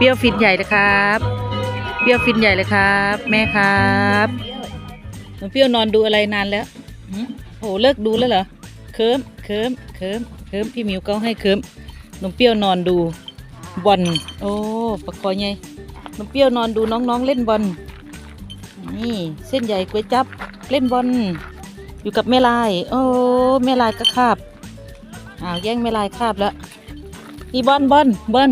เปรี้ยวฟินใหญ่เลยครับ เปรี้ยวฟินใหญ่เลยครับ แม่ครับหนูเปรี้ยวนอนดูอะไรนานแล้วโอ้โหเลิกดูแล้วเหรอเคิมเคิมเคิมเคิมพี่มิวก็ให้เคิมหนูเปรี้ยวนอนดูบอลโอ้ปะคอไงหนูเปรี้ยวนอนดูน้องๆเล่นบอลนี่เส้นใหญ่ก๋วยจับเล่นบอลอยู่กับแม่ลาย โอ้แม่ลายก็คาบอ้าวแย่งแม่ลายคาบแล้วนี่บอลบอลบอล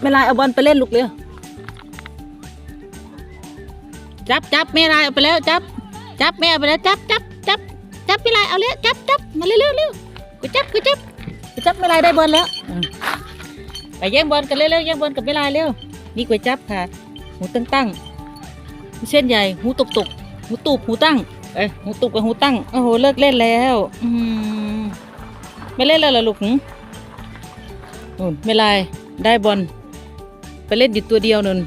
แม่ลายเอาบอลไปเล่นลูกเร็วจับจับแม่ลายเอาไปแล้วจับ จับแม่เอาไปแล้วจับจับจับจับแม่ลายเอาเลยจับจับมาเร็วเร็วเร็วกูจับกูจับกูจับแม่ลายได้บอลแล้วไปแย่งบอลกันเร็วเร็วแย่งบอลกับแม่ลายเร็วนี่ก๋วยจับค่ะหูตั้งตั้งเส้นใหญ่หูตุกตุกหูตูบหูตั้งเอ้ยหูตูบกับหูตั้งโอ้โหเลิกเล่นแล้วอืมไม่เล่นแล้วเหรอลูกหึนู่นแม่ลายได้บอล ไปเล่นอยู่ตัวเดียวนั่น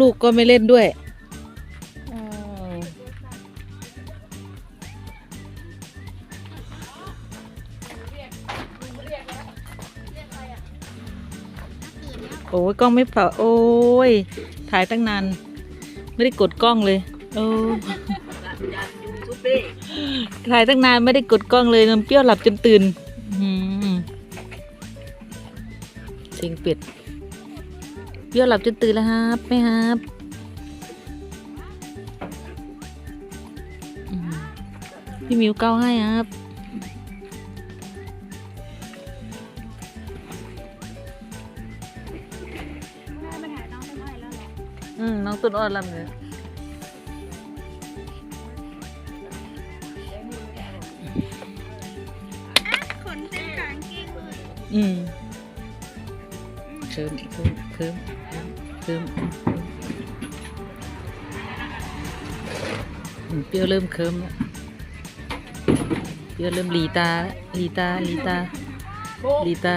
ลูกๆก็ไม่เล่นด้วยโอ้ยกล้องไม่เป่าโอ้ยถ่ายตั้งนานไม่ได้กดกล้องเลยโอ้ถ่ายตั้งนานไม่ได้กดกล้องเลยน้ำเปรี้ยวหลับจนตื่นสียงเป็ด เปรี้ยวหลับจนตื่นแล้วครับแม่ครับอืมพี่มิวเก้าให้ครับอืมน้องต้นอ้อนลำเลยขนเต็มกางเกงเลยอืมเคิมเคิมเคิมเคิมอืมเปรี้ยวเริ่มเคิมแล้วเปรี้ยวเริ่มหลีตาหลีตาหลีตาหลีตา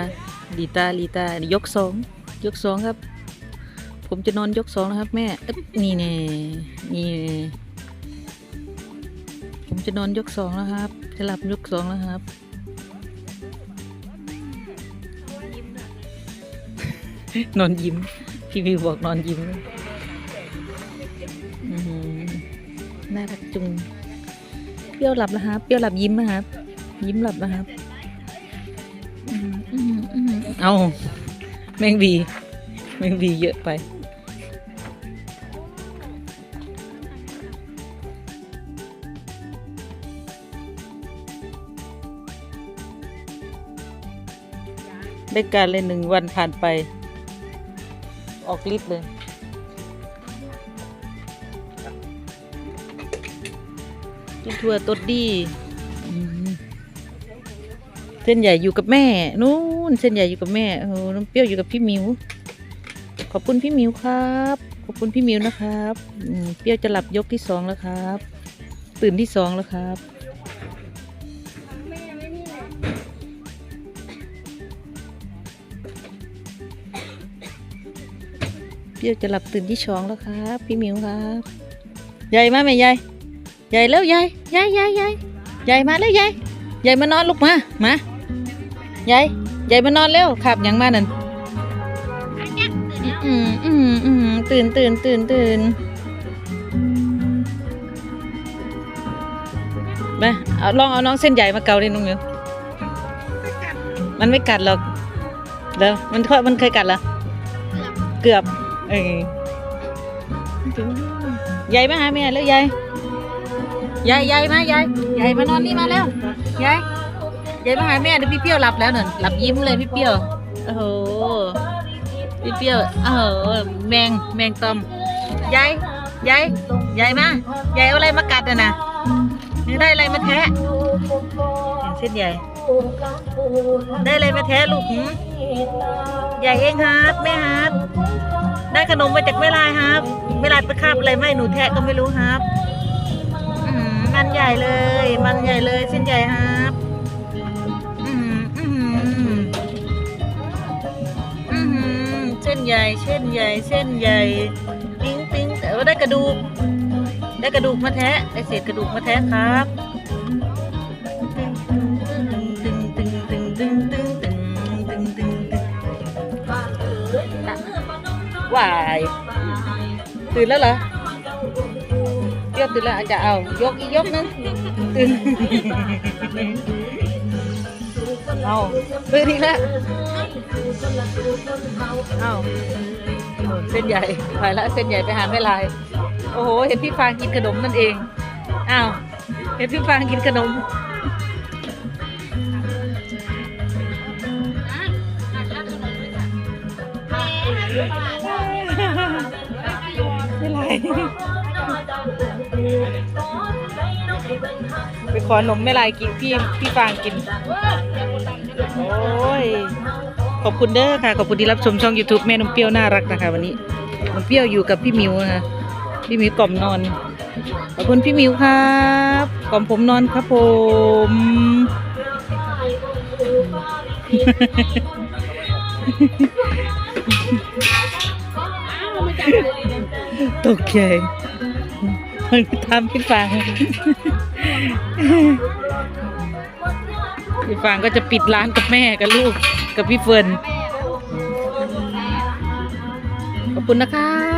หลีตาหลีตายกสองยกสองครับ ผมจะนอนยกสองนะครับ แม่นี่แน่นี่ผมจะนอนยกสองแล้วครับ จะหลับยกสองแล้วครับ นอนยิ้ม พี่วิวบอกนอนยิ้มน่ารักจุง เปรี้ยวหลับแล้วครับ เปรี้ยวหลับยิ้มนะครับ ยิ้มหลับแล้วครับอื้อหืออื้อหือเอาแมงวีแมงวีเยอะไปได้การเลยหนึ่งวันผ่านไป ออกฤทธิ์เลย กินถั่วตดดี เส้นใหญ่อยู่กับแม่ นู้นเส้นใหญ่อยู่กับแม่โอ้น้ำเปรี้ยวอยู่กับพี่มิว ขอบคุณพี่มิวครับ ขอบคุณพี่มิวนะครับอืเปรี้ยวจะหลับยกที่สองแล้วครับ ตื่นที่สองแล้วครับ เปรี้ยวจะหลับตื่นที่สองแล้วครับ พี่มิวครับยายมาไหมยายยายแล้วยายยายยายยายยายมาแล้วยายยายมานอนลูกมามายายยายมานอนเร็วขับยังมานั่นอืมอืมอืมตื่นตื่นตื่นตื่นมาเอาลองเอาน้องเส้นใหญ่มาเกาดิน้องมิวมันไม่กัดหรอกเดี๋ยวมันเคยมันเคยกัดเหรอเกือบ เอออใหมาหาแม่แล้วยายยายยายมายายยายมานอนนี่มาแล้วยายยายมาหาแม่เดี๋ยวพี่เปรี้ยวหลับแล้วหนึ่งหลับยิ้มเลยพี่เปรี้ยวโอ้โหพี่เปรี้ยวโอ้โหแมงแมงตอมยายยายยายมายายเอาอะไรมากัดอะนะนี่ได้อะไรมาแทะเส้นใหญ่ได้อะไรมาแทะลูกหืมใหญ่เองครับแม่ครับ ได้ขนมมาจากแม่ลายครับแม่ลายไปคาบอะไรไม่หนูแทะก็ไม่รู้ครับมันใหญ่เลย มันใหญ่เลยเส้นใหญ่ครับอืมอืมอืมเส้นใหญ่ เส้นใหญ่ เส้นใหญ่ปิ้งปิ้งแต่ว่าได้กระดูก ได้กระดูกมาแทะได้เศษกระดูกมาแทะครับ วายตื่นแล้วเหรอเปรี้ยวตื่นแล้วอาจจะเอา ยกอีกยกนึงตื่นเอาตื่นอีกแล้วเอาเส้นใหญ่ไปละเส้นใหญ่ไปหาแม่ลาย โอ้โห เห็นพี่ฟางกินขนมนั่นเองอ้าวเห็นพี่ฟางกินขนมไม่ไร ไปขอนมไม่ไรกินพี่พี่ฟางกิน โอ้ย ขอบคุณเด้อค่ะ ขอบคุณที่รับชมช่อง YouTube แม่นมเปรี้ยวน่ารักนะคะ วันนี้นมเปรี้ยวอยู่กับพี่มิวนะคะ พี่มิวกล่อมนอน ขอบคุณพี่มิวครับกล่อมผมนอนครับผม ตกใจมันทำพี่ฟางพี่ฟางก็จะปิดร้านกับแม่กับลูกกับพี่เฟิร์นขอบคุณนะครับ